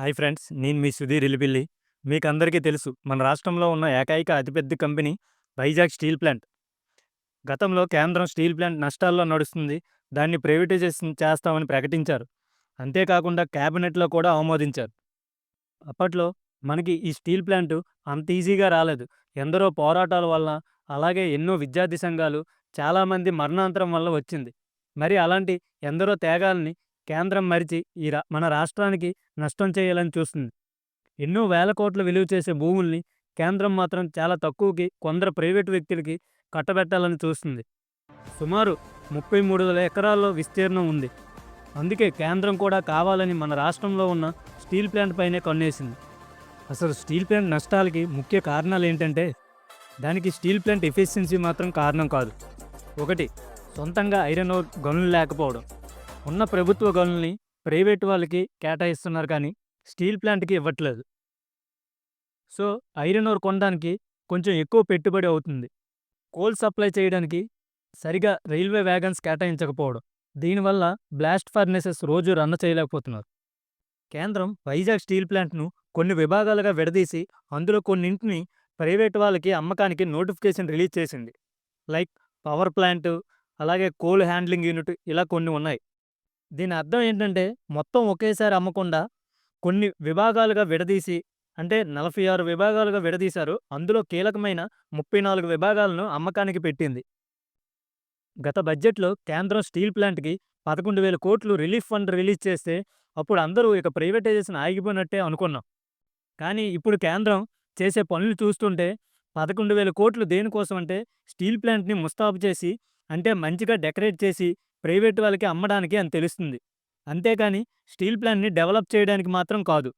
Hi friends నేను మీ సుధీర్ ఇలిపిల్లి. మీకు అందరికీ తెలుసు మన రాష్ట్రంలో ఉన్న ఏకైక అతిపెద్ద కంపెనీ వైజాగ్ స్టీల్ ప్లాంట్. గతంలో కేంద్రం స్టీల్ ప్లాంట్ నష్టాల్లో నడుస్తుంది దాన్ని ప్రైవేటైజేషన్ చేస్తామని ప్రకటించారు. అంతేకాకుండా క్యాబినెట్లో కూడా ఆమోదించారు. అప్పట్లో మనకి ఈ స్టీల్ ప్లాంట్ అంత ఈజీగా రాలేదు. ఎందరో పోరాటాల వల్ల అలాగే ఎన్నో విద్యార్థి సంఘాలు చాలామంది మరణాంతరం వల్ల వచ్చింది. మరి అలాంటి ఎందరో త్యాగాల్ని కేంద్రం మరిచి ఈ రా మన రాష్ట్రానికి నష్టం చేయాలని చూస్తుంది. ఎన్నో వేల కోట్ల విలువ చేసే భూముల్ని కేంద్రం మాత్రం చాలా తక్కువకి కొందరు ప్రైవేటు వ్యక్తులకి కట్టబెట్టాలని చూస్తుంది. సుమారు ముప్పై మూడు వేల ఎకరాల్లో విస్తీర్ణం ఉంది. అందుకే కేంద్రం కూడా కావాలని మన రాష్ట్రంలో ఉన్న స్టీల్ ప్లాంట్ పైనే కన్నేసింది. అసలు స్టీల్ ప్లాంట్ నష్టాలకి ముఖ్య కారణాలు ఏంటంటే దానికి స్టీల్ ప్లాంట్ ఎఫిషియన్సీ మాత్రం కారణం కాదు. ఒకటి సొంతంగా ఐరన్ ఓర్ గనులు లేకపోవడం. ఉన్న ప్రభుత్వ గనుల్ని ప్రైవేట్ వాళ్ళకి కేటాయిస్తున్నారు కానీ స్టీల్ ప్లాంట్కి ఇవ్వట్లేదు. సో ఐరన్ ఓర్ కొనడానికి కొంచెం ఎక్కువ పెట్టుబడి అవుతుంది. కోల్ సప్లై చేయడానికి సరిగా రైల్వే వ్యాగన్స్ కేటాయించకపోవడం దీనివల్ల బ్లాస్ట్ ఫర్నేసెస్ రోజు రన్ చేయలేకపోతున్నారు. కేంద్రం వైజాగ్ స్టీల్ ప్లాంట్ను కొన్ని విభాగాలుగా విడదీసి అందులో కొన్నింటిని ప్రైవేట్ వాళ్ళకి అమ్మకానికి నోటిఫికేషన్ రిలీజ్ చేసింది. లైక్ పవర్ ప్లాంట్ అలాగే కోల్ హ్యాండ్లింగ్ యూనిట్ ఇలా కొన్ని ఉన్నాయి. దీని అర్థం ఏంటంటే మొత్తం ఒకేసారి అమ్మకుండా కొన్ని విభాగాలుగా విడదీసి అంటే నలభై ఆరు విభాగాలుగా విడదీశారు. అందులో కీలకమైన ముప్పై నాలుగు విభాగాలను అమ్మకానికి పెట్టింది. గత బడ్జెట్లో కేంద్రం స్టీల్ ప్లాంట్కి పదకొండు వేల కోట్లు రిలీఫ్ ఫండ్ రిలీజ్ చేస్తే అప్పుడు అందరూ ఇక ప్రైవేటైజేషన్ ఆగిపోయినట్టే అనుకున్నాం. కానీ ఇప్పుడు కేంద్రం చేసే పనులు చూస్తుంటే పదకొండు వేల కోట్లు దేనికోసం అంటే స్టీల్ ప్లాంట్ని ముస్తాబు చేసి అంటే మంచిగా డెకరేట్ చేసి ప్రైవేట్ వాళ్ళకి అమ్మడానికి అని తెలుస్తుంది. అంతేకాని స్టీల్ ప్లాంట్ని డెవలప్ చేయడానికి మాత్రం కాదు.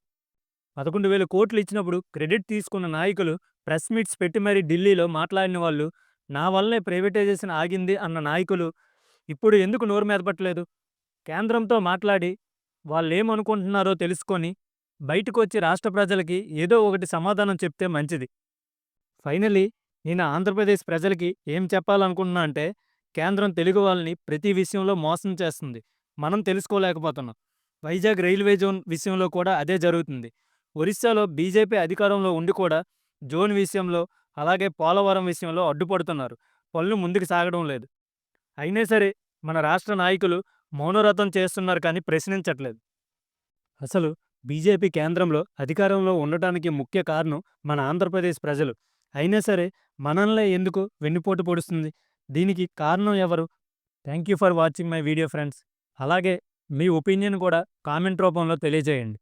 పదకొండు వేల కోట్లు ఇచ్చినప్పుడు క్రెడిట్ తీసుకున్న నాయకులు ప్రెస్ మీట్స్ పెట్టి మరీ ఢిల్లీలో మాట్లాడిన వాళ్ళు నా వల్లే ప్రైవేటైజేషన్ ఆగింది అన్న నాయకులు ఇప్పుడు ఎందుకు నోరు మెదపట్లేదు కేంద్రంతో మాట్లాడి వాళ్ళు ఏమనుకుంటున్నారో తెలుసుకొని బయటకు వచ్చి రాష్ట్ర ప్రజలకి ఏదో ఒకటి సమాధానం చెప్తే మంచిది. ఫైనలీ నేను ఆంధ్రప్రదేశ్ ప్రజలకి ఏం చెప్పాలనుకుంటున్నా అంటే కేంద్రం తెలుగు వాళ్ళని ప్రతి విషయంలో మోసం చేస్తుంది. మనం తెలుసుకోలేకపోతున్నాం. వైజాగ్ రైల్వే జోన్ విషయంలో కూడా అదే జరుగుతుంది. ఒరిస్సాలో బీజేపీ అధికారంలో ఉండి కూడా జోన్ విషయంలో అలాగే పోలవరం విషయంలో అడ్డుపడుతున్నారు. పనులు ముందుకు సాగడం లేదు. అయినా సరే మన రాష్ట్ర నాయకులు మౌనరథం చేస్తున్నారు కానీ ప్రశ్నించట్లేదు. అసలు బీజేపీ కేంద్రంలో అధికారంలో ఉండటానికి ముఖ్య కారణం మన ఆంధ్రప్రదేశ్ ప్రజలు. అయినా సరే మనల్నే ఎందుకు వెన్నుపోటు పొడుస్తుంది? దీనికి కారణం ఎవరు? Thank you for watching my video friends. అలాగే మీ ఒపీనియన్ కూడా కామెంట్ రూపంలో తెలియజేయండి.